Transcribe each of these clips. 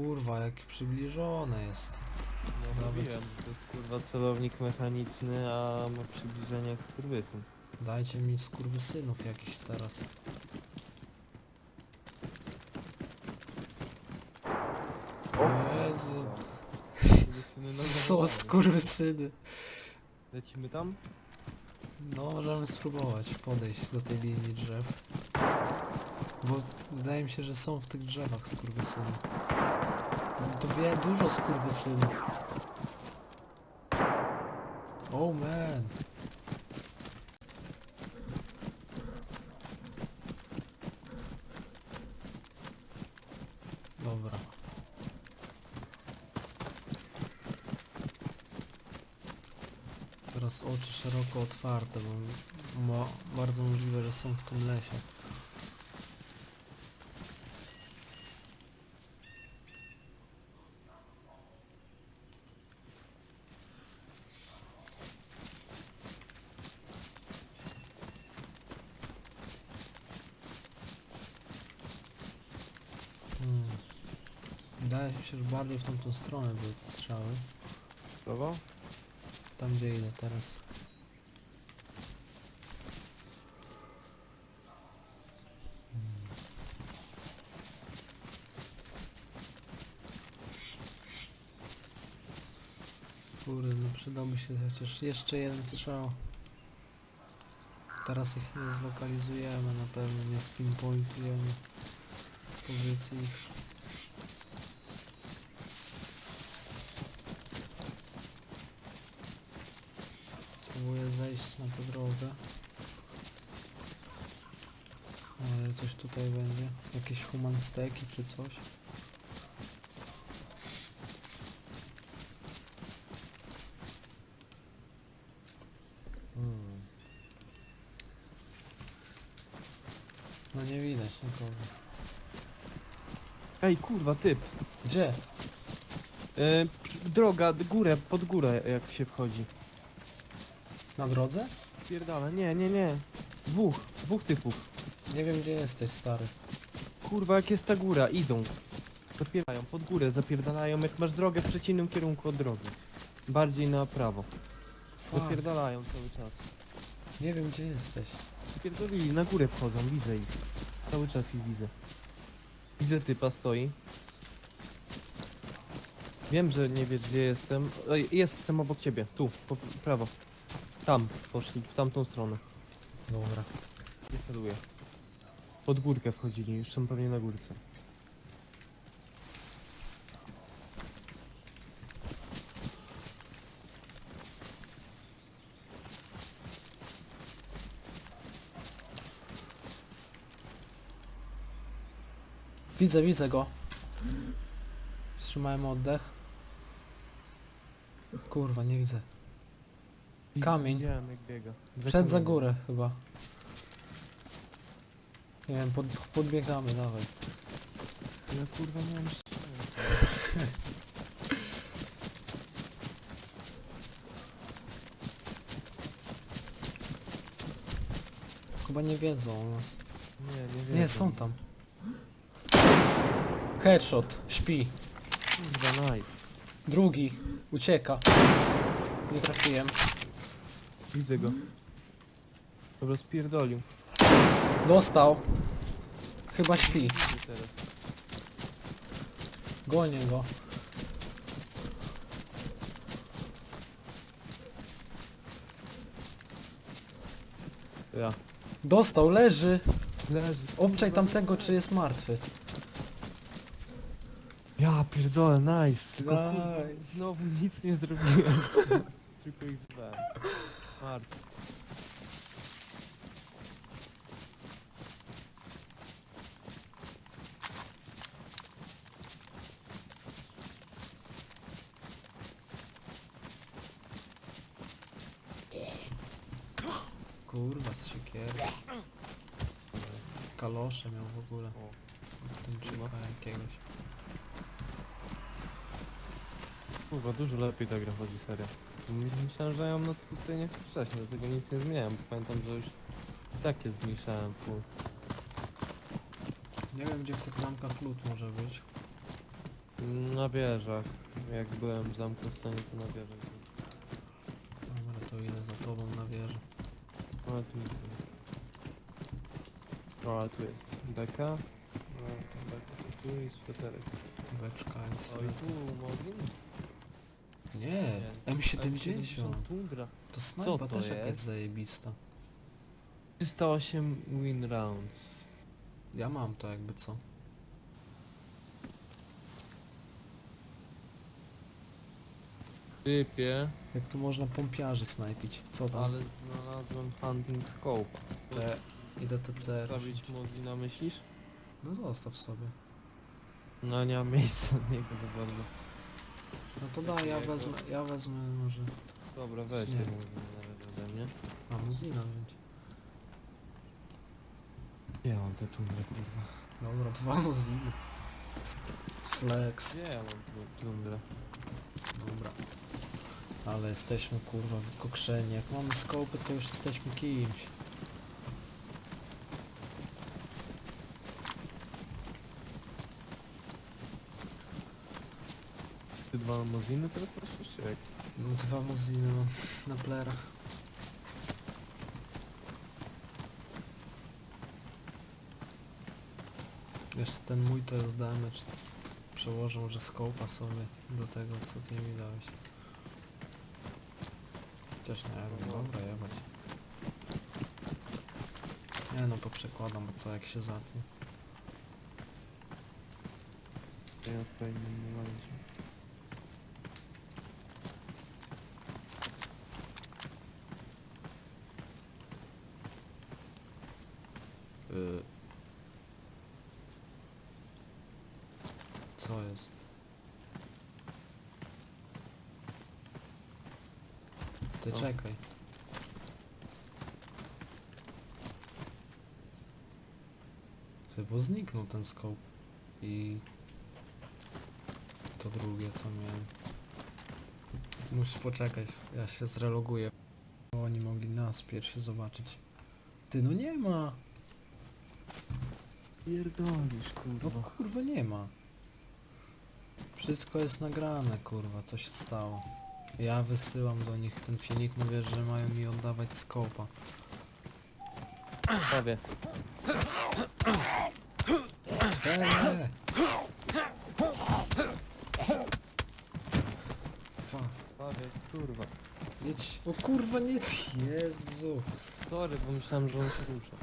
kurwa, jak przybliżone jest. No Nawet- mówiłem, że to jest kurwa celownik mechaniczny, a ma przybliżenie jak skurwysyn. Dajcie mi skurwysynów jakiś teraz. O Jezu, Skurwysyny na co zawołanie. skurwysyny. Lecimy tam? No, możemy spróbować podejść do tej linii drzew. Bo wydaje mi się, że są w tych drzewach skurwysyny. No To wie dużo skurwysynów. Oh man. Dobra. Teraz oczy szeroko otwarte, bo ma, bardzo możliwe, że są w tym lesie. Wydaje mi się, że bardziej w tamtą stronę były te strzały. Prawo? Tam gdzie idę teraz. Kurde, no przydałby się chociaż jeszcze jeden strzał. Teraz ich nie zlokalizujemy na pewno, nie spinpointujemy pozycji ich. Spróbuję zejść na tę drogę. Ale coś tutaj będzie. Jakieś human steki czy coś. Hmm. No nie widać nikogo. Ej, kurwa, typ. Gdzie? E, droga, d- górę, pod górę jak się wchodzi. Na drodze? Pierdala, nie, nie, nie. Dwóch, dwóch typów. Nie wiem gdzie jesteś stary. Kurwa, jak jest ta góra, idą. Zapierają, pod górę zapierdalają, jak masz drogę w przeciwnym kierunku od drogi. Bardziej na prawo. Fuck. Zapierdalają cały czas. Nie wiem gdzie jesteś. Zapierdolili, na górę wchodzą, widzę ich. Cały czas ich widzę. Widzę typa, stoi. Wiem, że nie wiesz gdzie jestem. Ej, Jestem obok ciebie, tu, po prawo. Tam, poszli, w tamtą stronę. Dobra. Nie celuję. Pod górkę wchodzili, już są pewnie na górce. Widzę, widzę go. Wstrzymałem oddech. Kurwa, nie widzę. Kamień. Widziałem jak biega. Przed za górę chyba. Nie wiem, pod, podbiegamy, dawaj. Ja kurwa nie mam strzelania. Chyba nie wiedzą o nas. Nie, nie wiem. Nie, są tam. Headshot, śpi. Kurwa, nice. Drugi, ucieka. Nie trafiłem. Widzę go. Dobra, spierdolił. Dostał. Chyba śpi. Widzę teraz. Gonię go. Ja. Dostał, leży. Leży. Obczaj tamtego, czy jest martwy. Ja pierdolę, nice. Tylko Nice. znowu nic nie zrobiłem. Tylko ich zwałem. Martw. Kurwa, z siekiery. Kalosze miał w ogóle. O. Tuńczyka jakiegoś. Kurwa, dużo lepiej ta gra chodzi, serio. Myślałem, że ja ją na tej pustyni chcę wcześniej, dlatego nic nie zmieniałem. bo Pamiętam, że już i takie zmniejszałem pół. Nie wiem, gdzie w tych lampkach lód może być. Na wieżach. Jak byłem w zamku stanie, to na wieżach. Dobra, to idę za tobą na wieżę. Ale tu nic nie ma. O, tu jest beka. No, to beka tu i sweterek. Beczka jest. O, i tu Mozin? Nie, M70. Tundra. To snajpa to też jest? jakaś zajebista. 308 win rounds. Ja mam to jakby co. Typie, Jak tu można pompiarzy snajpić? Co tam? ale znalazłem hunting scope. Te, idę TCR. Zostawić Mozina myślisz? No zostaw sobie. No nie mam miejsca na niego za bardzo. No to daj, ja wezmę, ja wezmę może. Dobra, weź Nie. razie ode mnie. A muzina wziąć. Nie mam te tundry, kurwa. Dobra, dwa muziny. Flex. Gdzie ja mam tu tundrę? Dobra. Ale jesteśmy kurwa wykokszeni. Jak mamy skopy, to już jesteśmy kimś. Dwa Moziny teraz prosisz? Jak? No dwa muziny mam na plerach. Jeszcze ten mój to jest damage. Przełożę może skopa sobie do tego, co ty mi dałeś. Chociaż nie wiem, dobra, jebać. Nie no, poprzekładam, bo co jak się zatnie. Ja pewnym momencie. Y... Co jest? Ty O. czekaj. Ty, bo zniknął ten scope. I... To drugie co miałem. Musisz poczekać, ja się zreloguję. Oni mogli nas pierwsi zobaczyć. Ty, no nie ma! Pierdolisz, No kurwa. kurwa nie ma. Wszystko jest nagrane, kurwa, co się stało. Ja wysyłam do nich ten filmik, mówię, że mają mi oddawać skopa. Prawie. Eee! Fuck, Prawie, kurwa. jedź. O kurwa, nie... Jezu. Sorry, bo myślałem, że on się rusza.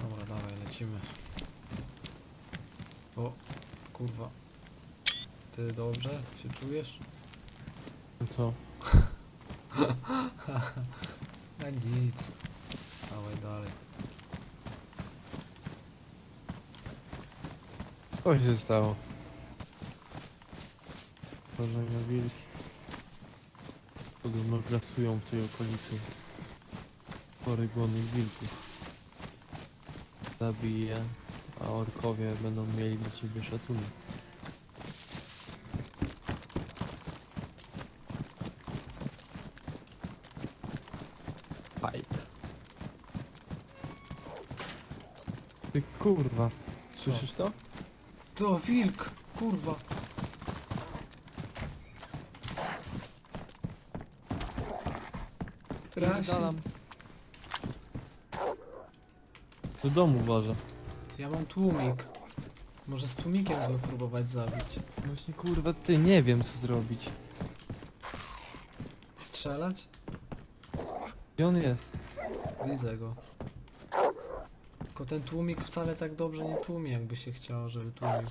Dobra, dawaj, lecimy. O, kurwa. Ty dobrze się czujesz? Co? A nic. Dawaj dalej. Co się stało? Na wilki. Podobno grasują w tej okolicy. Porygonych wilków. Zabije, a orkowie będą mieli do ciebie szacunek. Fight. Ty kurwa, słyszysz to? To wilk! Kurwa! Rasi. Pierdalam. Do domu uważa. Ja mam tłumik. Może z tłumikiem go próbować zabić. Właśnie kurwa ty, nie wiem co zrobić. Strzelać? Gdzie on jest? Widzę go. Tylko ten tłumik wcale tak dobrze nie tłumi, jakby się chciało, żeby tłumił.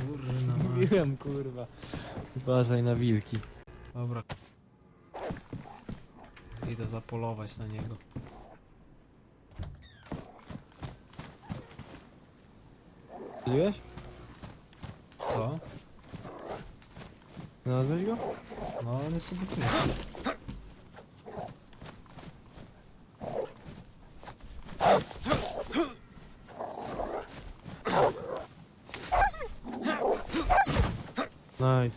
Kurna mać. Mówiłem kurwa. Uważaj na wilki. Dobra. Idę zapolować na niego. Strzeliłeś? Znalazłeś go? No, on jest obok. Nice.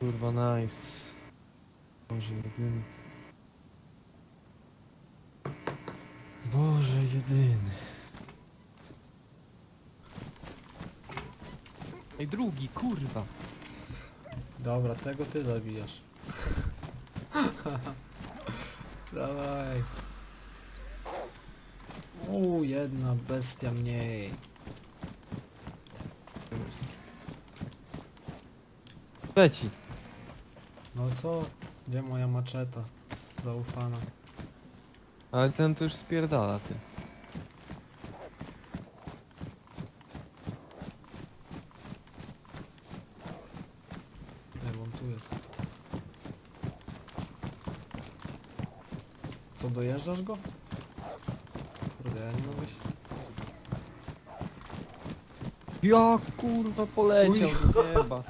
Kurwa, nice. Boże, jedyny. Boże, jedyny. Ej, drugi, kurwa. Dobra, tego ty zabijasz. Dawaj. U, jedna bestia mniej. Leci. No co? Gdzie moja maczeta? Zaufana. Ale ten to już spierdala, ty. Nie, bo on tu jest. Co, dojeżdżasz go? Kurde, ja nie mogę się... Ja kurwa poleciał do nieba.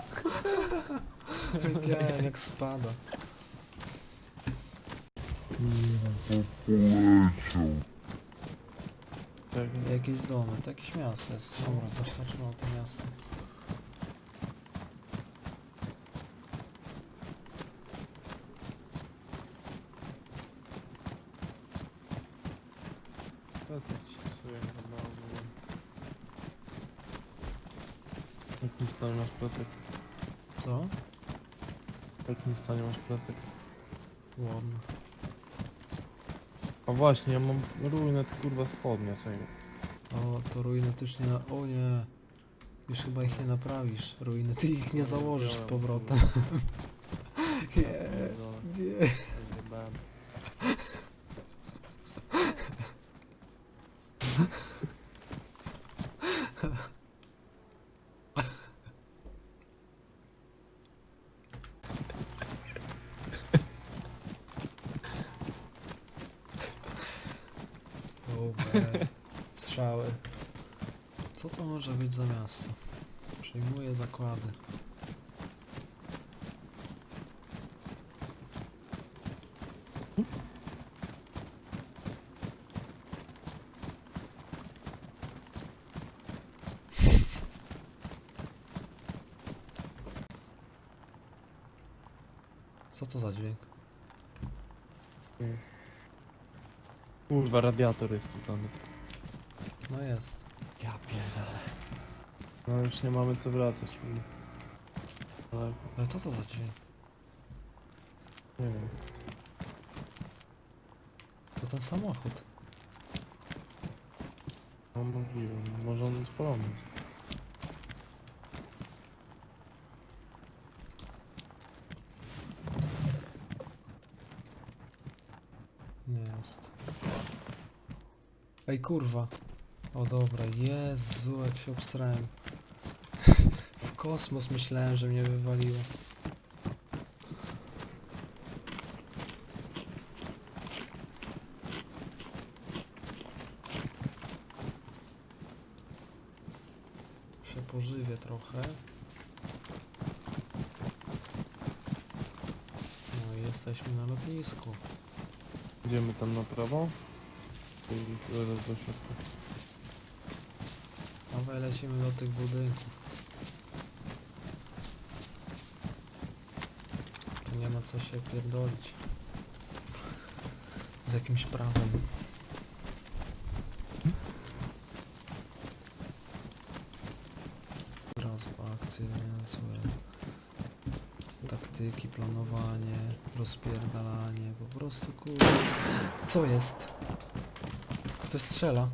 Widziałem jak spada. Tak, Jakieś domy, to jakieś miasto jest. Dobra, zahaczmy o to miasto. Plecak ci psuje chyba ogólnie. W jakim plecak? Co? W jakim stanie masz plecak? Ładno. A właśnie, ja mam ruinet kurwa spodnia, czego? O, to ruiny też nie... Na... O nie. Już chyba ich nie naprawisz. Ruiny, ty ich nie założysz z powrotem. Nie, nie. O, be. Strzały. Co to może być za miasto? Zakłady. Co to za dźwięk? Kurwa, radiator jest tutaj. No jest. Ja pierdolę. No już nie mamy co wracać. Ale Ale co to za dźwięk? nie wiem. To ten samochód. No możliwe, może on spalony jest. Nie jest. Ej kurwa. O dobra, Jezu, jak się obsrałem. Kosmos myślałem, że mnie wywaliło. Się pożywię trochę. No i jesteśmy na lotnisku. Idziemy tam na prawo? I zaraz do środka. Dawaj lecimy do tych budynków. Tu nie ma co się pierdolić. Z jakimś prawem. Rozba, akcje niezłe. Taktyki, planowanie, rozpierdalanie, po prostu kurde. Co jest? Ktoś strzela.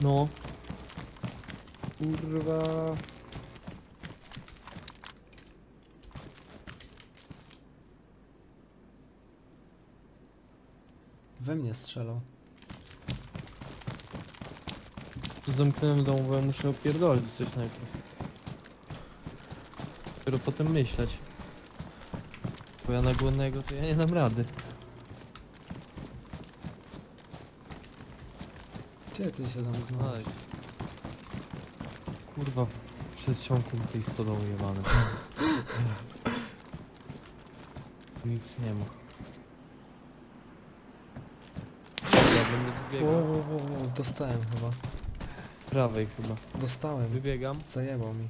No. Kurwa. We mnie strzelał. Zamknąłem dom, bo ja muszę opierdolić coś najpierw. Dopiero potem myśleć. Bo ja na głodnego to ja nie dam rady. Gdzie ty się zamknąłeś? Kurwa, przeciągłem tej stodoły jebane. Nic nie ma. Dobra, będę Wo, wybiegał. wo, wo, wo, dostałem chyba. Prawej chyba. Dostałem. Wybiegam. Zajebał mi.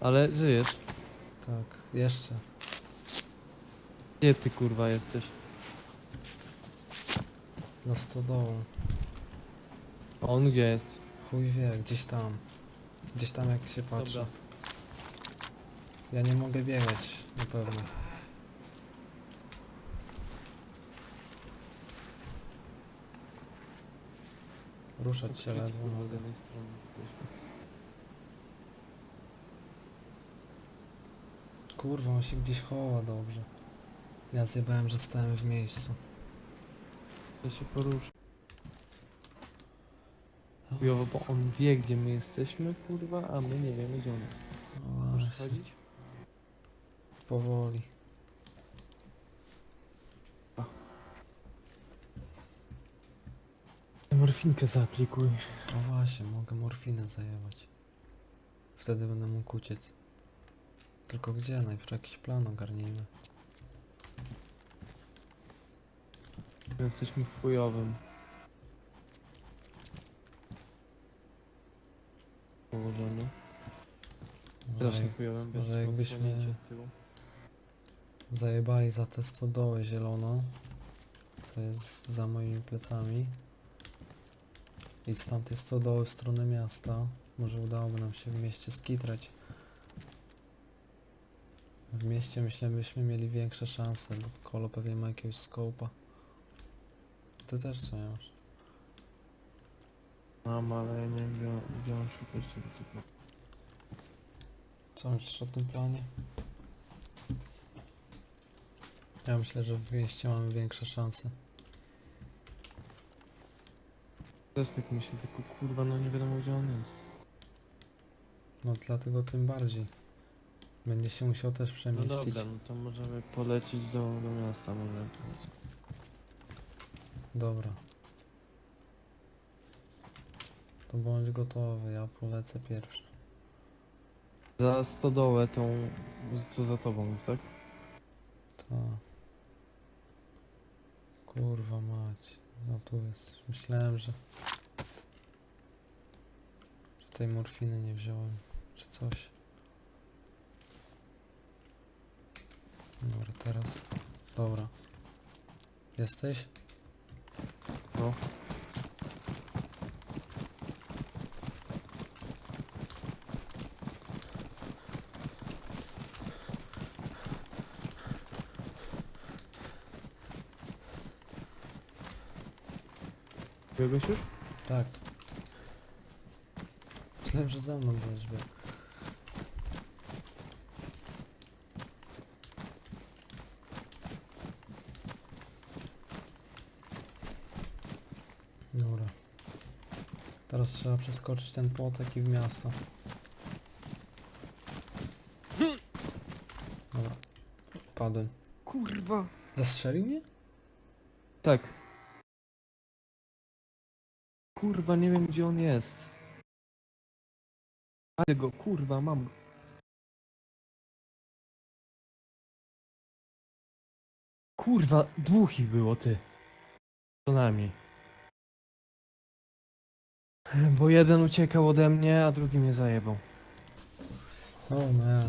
Ale żyjesz. Tak, jeszcze. Gdzie ty kurwa jesteś? Za stodołą. A on gdzie jest? Chuj wie, gdzieś tam. Gdzieś tam jak się patrzy. Dobra. Ja nie mogę biegać, na pewno. Ruszać się ledwo mogę. jednej strony jesteśmy. Kurwa, on się gdzieś chowa dobrze. Ja zjebałem, że stałem w miejscu. To się porusza. Chujowo, bo on wie gdzie my jesteśmy kurwa, a my nie wiemy gdzie on jest. No Możesz właśnie, chodzić? Powoli. Morfinkę zaaplikuj. O właśnie, mogę morfinę zajebać. Wtedy będę mógł uciec. Tylko gdzie? Najpierw jakiś plan ogarnijmy. Jesteśmy w chujowym położeniu. Może Strasznie chujowym, bez może jakbyśmy- odsłonięcia tyłu. Zajebali za tę stodołę zieloną, co jest za moimi plecami. I z tamtej stodoły w stronę miasta. Może udałoby nam się w mieście skitrać. W mieście myślę, byśmy mieli większe szanse, bo Kolo pewnie ma jakiegoś skopa. Ty też co masz? Mam, ale ja nie wiem gdzie, gdzie mam szukać tego typu. Co myślisz o tym planie? Ja myślę, że w mieście mamy większe szanse. Też tak myślę, tylko kurwa no nie wiadomo gdzie on jest. No dlatego tym bardziej. Będzie się musiał też No przemieścić. dobra, no to możemy polecieć do, do miasta może. Dobra. To bądź gotowy, ja polecę pierwszy. Za stodołę tą, co za tobą jest, tak? To. Kurwa mać. No tu jest. Myślałem, że... że tej morfiny nie wziąłem. Czy coś. Dobra, teraz. Dobra. Jesteś? No. Biegłeś już? Tak. Myślałem, że za mną byłeś, bo... Dobra. Teraz trzeba przeskoczyć ten płotek i w miasto. Dobra. Padłem. Kurwa! Zastrzelił mnie? Tak. Kurwa, nie wiem gdzie on jest. Ale go, kurwa, mam. Kurwa, dwóch ich było, ty. Co najmniej. Bo jeden uciekał ode mnie, a drugi mnie zajebał. Oh man.